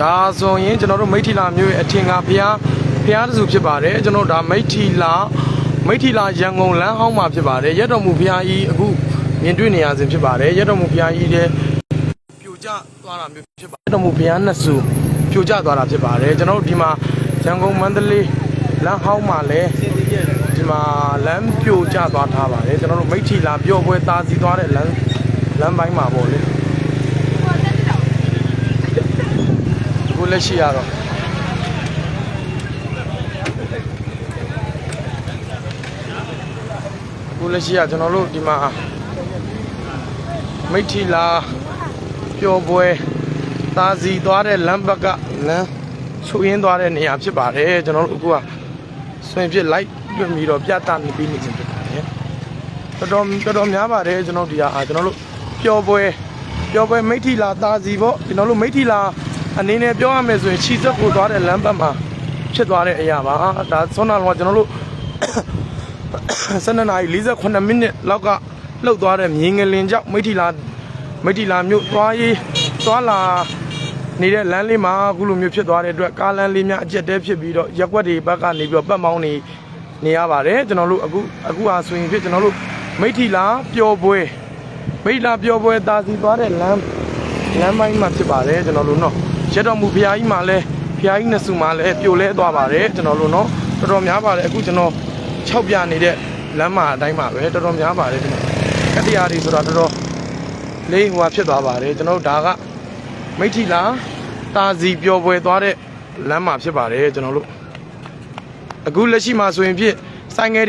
ဒါဆိုရင်ကျွန်တော်တို့မိထီလာမျိုးရဲ့အထင်ကဘုရားဘုရားတစုဖြစ်ပါတယ်ကျွန်တော်တို့ဒါမိထီလာမိထီလာရန်ကုန်လမ်းဟောင်းမှာဖြစ်ပါတယ်ရက်တော်မူဘုရားကြီးအခုမြင်တွေ့နေရစဉ်ဖြစ်ပါတယ်ရက်တော်မူဘုရားကြီးတဲ့ပြိုကျသွားတာမျိုးဖြစ်ပါတယ်ရက်တော်မူဘုရားနှစ်စုပြိုကျသွားတာဖြစ်ပါတယ်ကျွန်တော်တို့ဒီမှာရန်ကုန်မန္တလေးလမ်းဟောင်းမှာလည်းဒီမှာလမ်းပြိုကျသွားထားပါတယ်ကျွန်တော်တို့မိထီလာပျော်ပွဲသားစီသွားတဲ့လမ်းလမ်းပိုင်းမှာပေါ့လေအခု လက်ရှိရတော့အခုလက်ရှိရကျွန်တော်တို့ဒီမှာမိထီလာပျော်ပွဲသားစီသွားတဲ့လမ်းဘက်ကလမ်းချူရင်းသွားတဲ့နေရာဖြစ်ပါတယ်ကျွန်တော်တို့အခုကဆွင်ဖြစ်လိုက်ပြပြီးတော့ပြသနေပြီးနေခြင်းဖြစ်ပါတယ်တော်တော်တော်တော်များပါတယ်ကျွန်တော်ဒီဟာကျွန်တော်တို့ပျော်ပွဲပျော်ပွဲမိထီလာသားစီပေါ့ကျွန်တော်တို့မိထီလာ အနေနဲ့ပြောရမယ်ဆိုရင်ခြိစက်ကိုသွားတဲ့လမ်းဘက်မှာဖြစ်သွားတဲ့အရာပါဒါဆွမ်းနာလုံးကကျွန်တော်တို့12နာရီ48မိနစ်လောက်ကလှုပ်သွားတဲ့မြင်းငလင်ကြောင့်မိထီလာမိထီလာမြို့သွားရေးသွားလာနေတဲ့လမ်းလေးမှာအခုလိုမျိုးဖြစ်သွားတဲ့အတွက်ကားလမ်းလေးများအကျက်တဲဖြစ်ပြီးတော့ရက်ွက်တွေဘက်ကနေပြီးတော့ပတ်မောင်းနေနေရပါတယ်ကျွန်တော်တို့အခုအခုဟာဆိုရင်ဖြစ်ကျွန်တော်တို့မိထီလာပျော်ပွဲမိထီလာပျော်ပွဲတာစီသွားတဲ့လမ်းလမ်းပိုင်းမှာဖြစ်ပါတယ်ကျွန်တော်တို့နော် ရက်တော်မူဘုရားကြီးမှာလည်းဘုရားကြီးနှစ်စုမှာလည်းပြိုလဲသွားပါတယ်ကျွန်တော်တို့နော်တော်တော်များပါတယ်အခုကျွန်တော်6ပြနေတဲ့လမ်းမအတိုင်းမှာပဲတော်တော်များပါတယ်ဒီမှာကတ္တရာတွေဆိုတာတော်တော်လေးဟိုဟာဖြစ်သွားပါတယ်ကျွန်တော်တို့ဒါကမိထီလာတာစီပျော်ပွဲသွားတဲ့လမ်းမှာဖြစ်ပါတယ်ကျွန်တော်တို့အခုလက်ရှိမှာဆိုရင်ဖြစ်ဆိုင်ငယ်